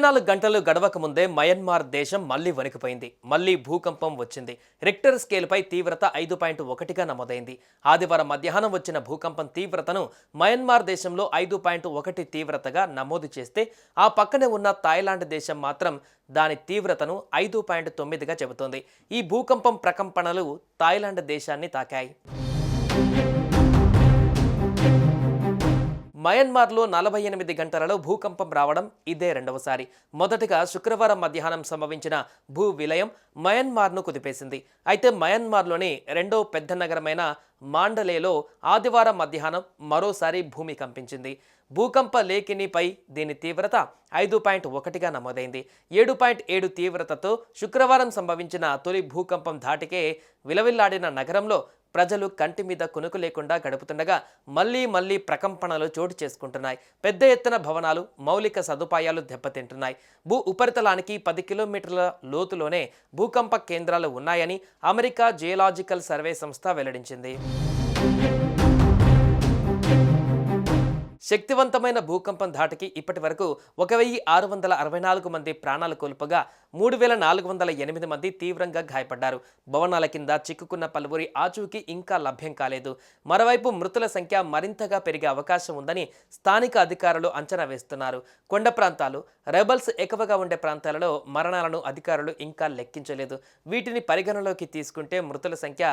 ఇరవై నాలుగు గంటలు గడవక ముందే మయన్మార్ దేశం మళ్ళీ వణికిపోయింది. మళ్ళీ భూకంపం వచ్చింది. రిక్టర్ స్కేల్పై తీవ్రత ఐదు పాయింట్ ఒకటిగా నమోదైంది. ఆదివారం మధ్యాహ్నం వచ్చిన భూకంపం తీవ్రతను మయన్మార్ దేశంలో ఐదు పాయింట్ ఒకటి తీవ్రతగా నమోదు చేస్తే ఆ పక్కనే ఉన్న థాయిలాండ్ దేశం మాత్రం దాని తీవ్రతను ఐదు పాయింట్ తొమ్మిదిగా చెబుతోంది. ఈ భూకంపం ప్రకంపనలు థాయిలాండ్ దేశాన్ని తాకాయి. మయన్మార్లో నలభై ఎనిమిది గంటలలో భూకంపం రావడం ఇదే రెండవసారి. మొదటగా శుక్రవారం మధ్యాహ్నం సంభవించిన భూ విలయం మయన్మార్ను కుదిపేసింది. అయితే మయన్మార్లోని రెండో పెద్ద నగరమైన మాండలేలో ఆదివారం మధ్యాహ్నం మరోసారి భూమి కంపించింది. భూకంప లేఖినిపై దీని తీవ్రత ఐదు పాయింట్ ఒకటిగా నమోదైంది. ఏడు పాయింట్ ఏడు తీవ్రతతో శుక్రవారం సంభవించిన తొలి భూకంపం ధాటికే విలవిల్లాడిన నగరంలో ప్రజలు కంటి మీద కొనుకు లేకుండా గడుపుతుండగా మళ్ళీ మళ్ళీ ప్రకంపనలు చోటు చేసుకుంటున్నాయి. పెద్ద ఎత్తున భవనాలు మౌలిక సదుపాయాలు దెబ్బతింటున్నాయి. భూ ఉపరితలానికి పది కిలోమీటర్ల లోతులోనే భూకంప కేంద్రాలు ఉన్నాయని అమెరికా జియోలాజికల్ సర్వే సంస్థ వెల్లడించింది. శక్తివంతమైన భూకంపం ధాటికి ఇప్పటి వరకు ఒక వెయ్యి ఆరు వందల అరవై నాలుగు మంది ప్రాణాలు కోల్పోగా మూడు వేల నాలుగు వందల ఎనిమిది మంది తీవ్రంగా గాయపడ్డారు. భవనాల కింద చిక్కుకున్న పలువురి ఆచూకీ ఇంకా లభ్యం కాలేదు. మరోవైపు మృతుల సంఖ్య మరింతగా పెరిగే అవకాశం ఉందని స్థానిక అధికారులు అంచనా వేస్తున్నారు. కొండ ప్రాంతాలు రెబల్స్ ఎక్కువగా ఉండే ప్రాంతాలలో మరణాలను అధికారులు ఇంకా లెక్కించలేదు. వీటిని పరిగణలోకి తీసుకుంటే మృతుల సంఖ్య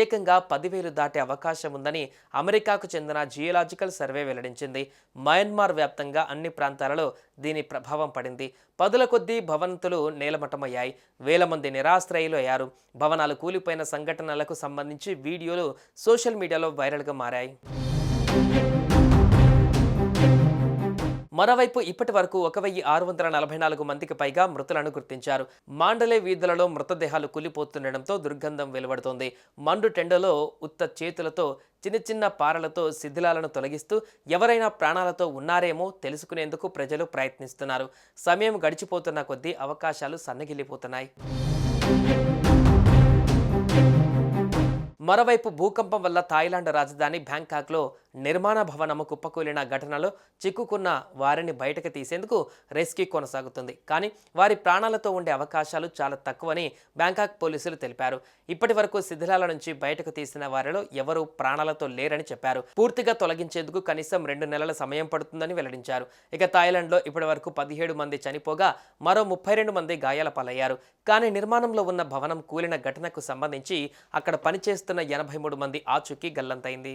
ఏకంగా పదివేలు దాటే అవకాశం ఉందని అమెరికాకు చెందిన జియోలాజికల్ సర్వే వెల్లడించింది. మయన్మార్ వ్యాప్తంగా అన్ని ప్రాంతాలలో దీని ప్రభావం పడింది. పదుల కొద్దీ భవంతులు నేలమట్టమయ్యాయి. వేల మంది నిరాశ్రయులు అయ్యారు. భవనాలు కూలిపోయిన సంఘటనలకు సంబంధించి వీడియోలు సోషల్ మీడియాలో వైరల్గా మారాయి. మరోవైపు ఇప్పటి వరకు ఒక వెయ్యి ఆరు వందల నలభై నాలుగు మందికి పైగా మృతులను గుర్తించారు. మాండలే వీధులలో మృతదేహాలు కూలిపోతుండటంతో దుర్గంధం వెలువడుతోంది. మండు టెండలో ఉత్త చేతులతో చిన్న చిన్న పారలతో శిథిలాలను తొలగిస్తూ ఎవరైనా ప్రాణాలతో ఉన్నారేమో తెలుసుకునేందుకు ప్రజలు ప్రయత్నిస్తున్నారు. సమయం గడిచిపోతున్న కొద్దీ అవకాశాలు సన్నగిల్లిపోతున్నాయి. మరోవైపు భూకంపం వల్ల థాయిలాండ్ రాజధాని బ్యాంకాక్లో నిర్మాణ భవనము కుప్పకూలిన ఘటనలో చిక్కుకున్న వారిని బయటకు తీసేందుకు రెస్క్యూ కొనసాగుతుంది. కానీ వారి ప్రాణాలతో ఉండే అవకాశాలు చాలా తక్కువని బ్యాంకాక్ పోలీసులు తెలిపారు. ఇప్పటి వరకు శిథిలాల నుంచి బయటకు తీసిన వారిలో ఎవరూ ప్రాణాలతో లేరని చెప్పారు. పూర్తిగా తొలగించేందుకు కనీసం రెండు నెలల సమయం పడుతుందని వెల్లడించారు. ఇక థాయిలాండ్లో ఇప్పటి వరకు పదిహేడు మంది చనిపోగా మరో ముప్పై రెండు మంది గాయాల పాలయ్యారు. కానీ నిర్మాణంలో ఉన్న భవనం కూలిన ఘటనకు సంబంధించి అక్కడ పనిచేస్తున్న ఎనభై మూడు మంది ఆచూకీ గల్లంతైంది.